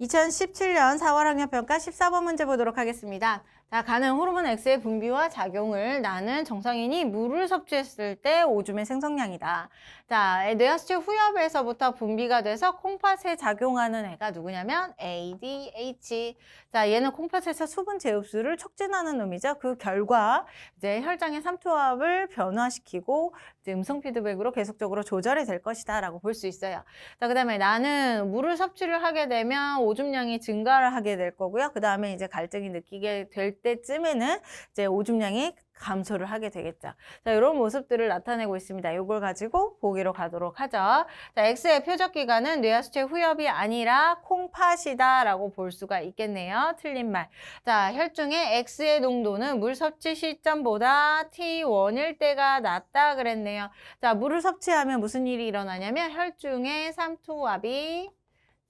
2017년 4월 학력평가 14번 문제 보도록 하겠습니다. 자, 가는 호르몬 X의 분비와 작용을 나는 정상인이 물을 섭취했을 때 오줌의 생성량이다. 자, 뇌하수체 후엽에서부터 분비가 돼서 콩팥에 작용하는 애가 누구냐면 ADH. 자, 얘는 콩팥에서 수분 제흡수를 촉진하는 놈이죠. 그 결과 이제 혈장의 삼투압을 변화시키고 이제 음성 피드백으로 계속적으로 조절이 될 것이다라고 볼 수 있어요. 자, 그다음에 나는 물을 섭취를 하게 되면 오줌량이 증가를 하게 될 거고요. 그다음에 이제 갈증이 느끼게 될 때쯤에는 이제 오줌량이 감소를 하게 되겠죠. 자, 이런 모습들을 나타내고 있습니다. 이걸 가지고 보기로 가도록 하죠. 자, X의 표적 기관은 뇌하수체 후엽이 아니라 콩팥이다라고 볼 수가 있겠네요. 틀린 말. 자, 혈중의 X의 농도는 물 섭취 시점보다 T1일 때가 낮다 그랬네요. 자, 물을 섭취하면 무슨 일이 일어나냐면 혈중의 삼투압이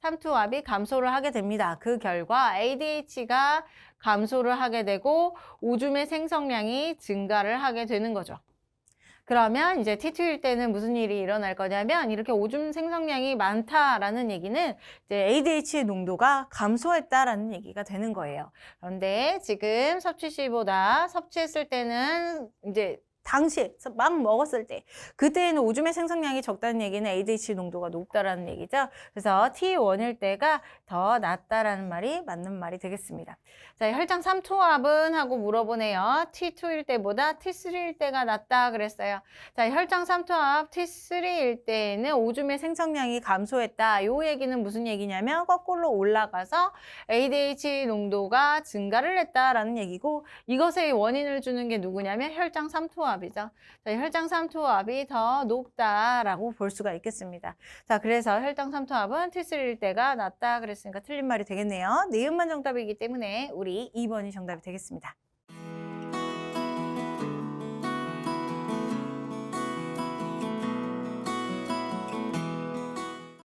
삼투압이 감소를 하게 됩니다. 그 결과 ADH가 감소를 하게 되고 오줌의 생성량이 증가를 하게 되는 거죠. 그러면 이제 T2일 때는 무슨 일이 일어날 거냐면 이렇게 오줌 생성량이 많다라는 얘기는 이제 ADH의 농도가 감소했다라는 얘기가 되는 거예요. 그런데 지금 섭취 시보다 섭취했을 때는 이제 당시에 막 먹었을 때 그때에는 오줌의 생성량이 적다는 얘기는 ADH 농도가 높다라는 얘기죠. 그래서 T1일 때가 더 낮다라는 말이 맞는 말이 되겠습니다. 자, 혈장 삼투압은 하고 물어보네요. T2일 때보다 T3일 때가 낮다 그랬어요. 자, 혈장 삼투압 T3일 때에는 오줌의 생성량이 감소했다. 요 얘기는 무슨 얘기냐면 거꾸로 올라가서 ADH 농도가 증가를 했다라는 얘기고 이것의 원인을 주는 게 누구냐면 혈장 삼투압 삼투압이죠. 자, 혈장 삼투압이 더 높다라고 볼 수가 있겠습니다. 자, 그래서 혈장 삼투압은 T3일 때가 낮다 그랬으니까 틀린 말이 되겠네요. 니은만 정답이기 때문에 우리 2번이 정답이 되겠습니다.